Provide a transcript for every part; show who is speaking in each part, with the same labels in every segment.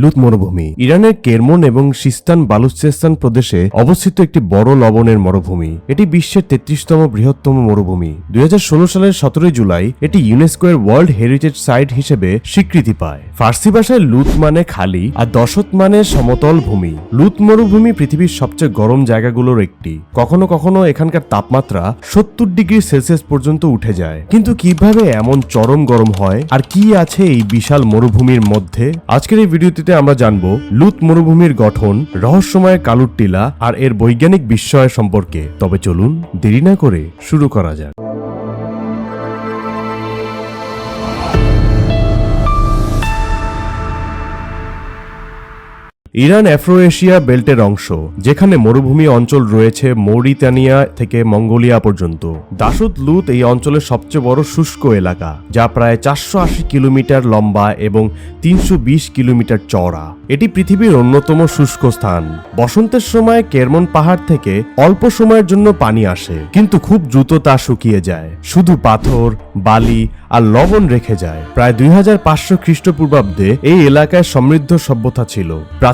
Speaker 1: লুত মরুভূমি। ইরানের কেরমন এবং সিস্তান বালুচেস্তান প্রদেশে অবস্থিত একটি বড় লবণের মরুভূমি। এটি বিশ্বের তেত্রিশতম বৃহত্তম মরুভূমি। দুই হাজার ষোলো সালের সতেরোই জুলাই এটি ইউনেস্কো এর ওয়ার্ল্ড হেরিটেজ সাইট হিসেবে স্বীকৃতি পায়। ফার্সি ভাষায় লুত মানে খালি আর দশত মানে সমতল ভূমি। লুত মরুভূমি পৃথিবীর সবচেয়ে গরম জায়গাগুলোর একটি। কখনো কখনো এখানকার তাপমাত্রা সত্তর ডিগ্রি সেলসিয়াস পর্যন্ত উঠে যায়। কিন্তু কীভাবে এমন চরম গরম হয়? আর কি আছে এই বিশাল মরুভূমির মধ্যে? আজকের এই ভিডিওটিতে আমরা জানব লুত মরুভূমির গঠন, রহস্যময় কালুর টিলা আর এর বৈজ্ঞানিক বিস্ময় সম্পর্কে। তবে চলুন দেরি না করে শুরু করা যাক। ইরান আফ্রো এশিয়া বেল্টের অংশ, যেখানে মরুভূমি অঞ্চল রয়েছে মৌরিতানিয়া থেকে মঙ্গোলিয়া পর্যন্ত। দাসুদ লুত এই অঞ্চলের সবচেয়ে বড় শুষ্ক এলাকা, যা প্রায় চারশো আশি কিলোমিটার লম্বা এবং তিনশো বিশ কিলোমিটার চওড়া। এটি পৃথিবীর অন্যতম শুষ্ক স্থান। বসন্তের সময় কেরমন পাহাড় থেকে অল্প সময়ের জন্য পানি আসে, কিন্তু খুব দ্রুত তা শুকিয়ে যায়। শুধু পাথর, বালি আর লবণ রেখে যায়। প্রায় দুই হাজার পাঁচশো খ্রিস্টপূর্বাব্দে এই এলাকায় সমৃদ্ধ সভ্যতা ছিল।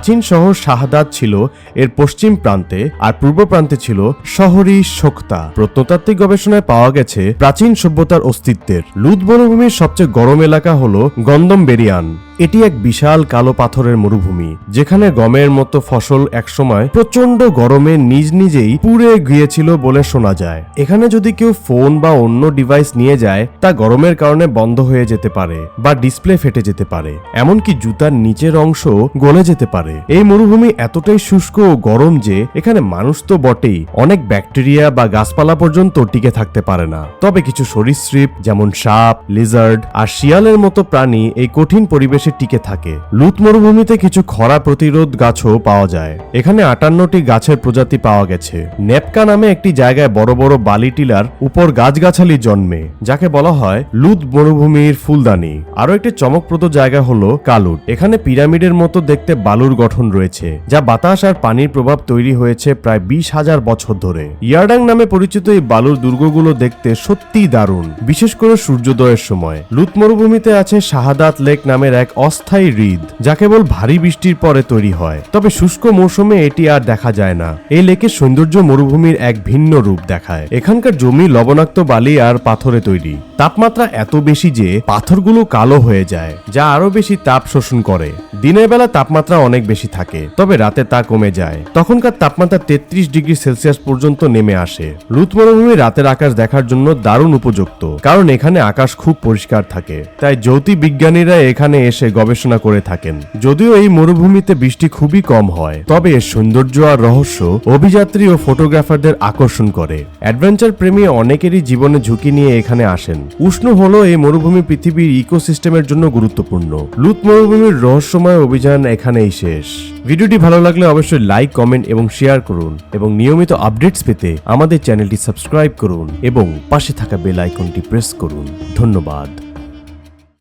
Speaker 1: প্রাচীন শহর শাহাদাত ছিল এর পশ্চিম প্রান্তে আর পূর্ব প্রান্তে ছিল শহরী শোক্তা। প্রত্নতাত্ত্বিক গবেষণায় পাওয়া গেছে প্রাচীন সভ্যতার অস্তিত্বের। লুদ বনভূমির সবচেয়ে গরম এলাকা হল গন্দম বেরিয়ান। এটি এক বিশাল কালো পাথরের মরুভূমি, যেখানে গমের মতো ফসল একসময় প্রচণ্ড গরমে নিজ নিজেই পুড়ে গিয়েছিল বলে শোনা যায়। এখানে যদি কেউ ফোন বা অন্য ডিভাইস নিয়ে যায়, তা গরমের কারণে বন্ধ হয়ে যেতে পারে বা ডিসপ্লে ফেটে যেতে পারে, এমনকি জুতার নিচের অংশ গলে যেতে পারে। এই মরুভূমি এতটাই শুষ্ক ও গরম যে, এখানে মানুষ তো বটেই, অনেক ব্যাকটেরিয়া বা গাছপালা পর্যন্ত টিকে থাকতে পারে না। তবে কিছু সরীসৃপ, যেমন সাপ, লিজার্ড আর শিয়ালের মতো প্রাণী এই কঠিন পরিবেশে টিকে থাকে। লুত মরুভূমিতে কিছু খরা প্রতিরোধ গাছও পাওয়া যায়। এখানে আটান্নটি গাছের প্রজাতি পাওয়া গেছে। নেপকা নামে একটি জায়গায় বড় বড় বালি টিলার উপর গাছগাছালি জন্মে, যাকে বলা হয় লুত মরুভূমির ফুলদানি। আরও একটি চমকপ্রদ জায়গা হলো কালুট। এখানে পিরামিডের মতো দেখতে বালুর গঠন রয়েছে, যা বাতাস আর পানির প্রভাব তৈরি হয়েছে প্রায় বিশ হাজার বছর ধরে। ইয়ারডাং নামে পরিচিত এই বালুর দুর্গগুলো দেখতে সত্যিই দারুণ, বিশেষ করে সূর্যোদয়ের সময়। লুত মরুভূমিতে আছে শাহাদাত লেক নামের এক অস্থায়ী হ্রদ, যা কেবল ভারী বৃষ্টির পরে তৈরি হয়। তবে শুষ্ক মৌসুমে এটি আর দেখা যায় না। এই লেকের সৌন্দর্য মরুভূমির এক ভিন্ন রূপ দেখায়। এখানকার জমি লবণাক্ত বালি আর পাথরে তৈরি। তাপমাত্রা এত বেশি যে পাথরগুলো কালো হয়ে যায়, যা আরও বেশি তাপ শোষণ করে। দিনের বেলা তাপমাত্রা অনেক বেশি থাকে, তবে রাতে তা কমে যায়। তখনকার তাপমাত্রা তেত্রিশ ডিগ্রি সেলসিয়াস পর্যন্ত নেমে আসে। লুত মরুভূমি রাতের আকাশ দেখার জন্য দারুণ উপযুক্ত, কারণ এখানে আকাশ খুব পরিষ্কার থাকে। তাই জ্যোতি বিজ্ঞানীরা এখানে এসে গবেষণা করে থাকেন। যদিও এই মরুভূমিতে বৃষ্টি খুবই কম হয়, তবে এর সৌন্দর্য আর রহস্য অভিযাত্রী ও ফটোগ্রাফারদের আকর্ষণ করে। অ্যাডভেঞ্চার প্রেমী অনেকেরই জীবনে ঝুঁকি নিয়ে এখানে আসেন। উষ্ণ হলো এই মরুভূমি পৃথিবীর ইকোসিস্টেমের জন্য গুরুত্বপূর্ণ। লুত মরুভূমির রহস্যময় অভিযান এখানেই শেষ। ভিডিওটি ভালো লাগলে অবশ্যই লাইক কমেন্ট এবং শেয়ার করুন এবং নিয়মিত আপডেটস পেতে আমাদের চ্যানেলটি সাবস্ক্রাইব করুন এবং পাশে থাকা বেল আইকনটি প্রেস করুন। ধন্যবাদ।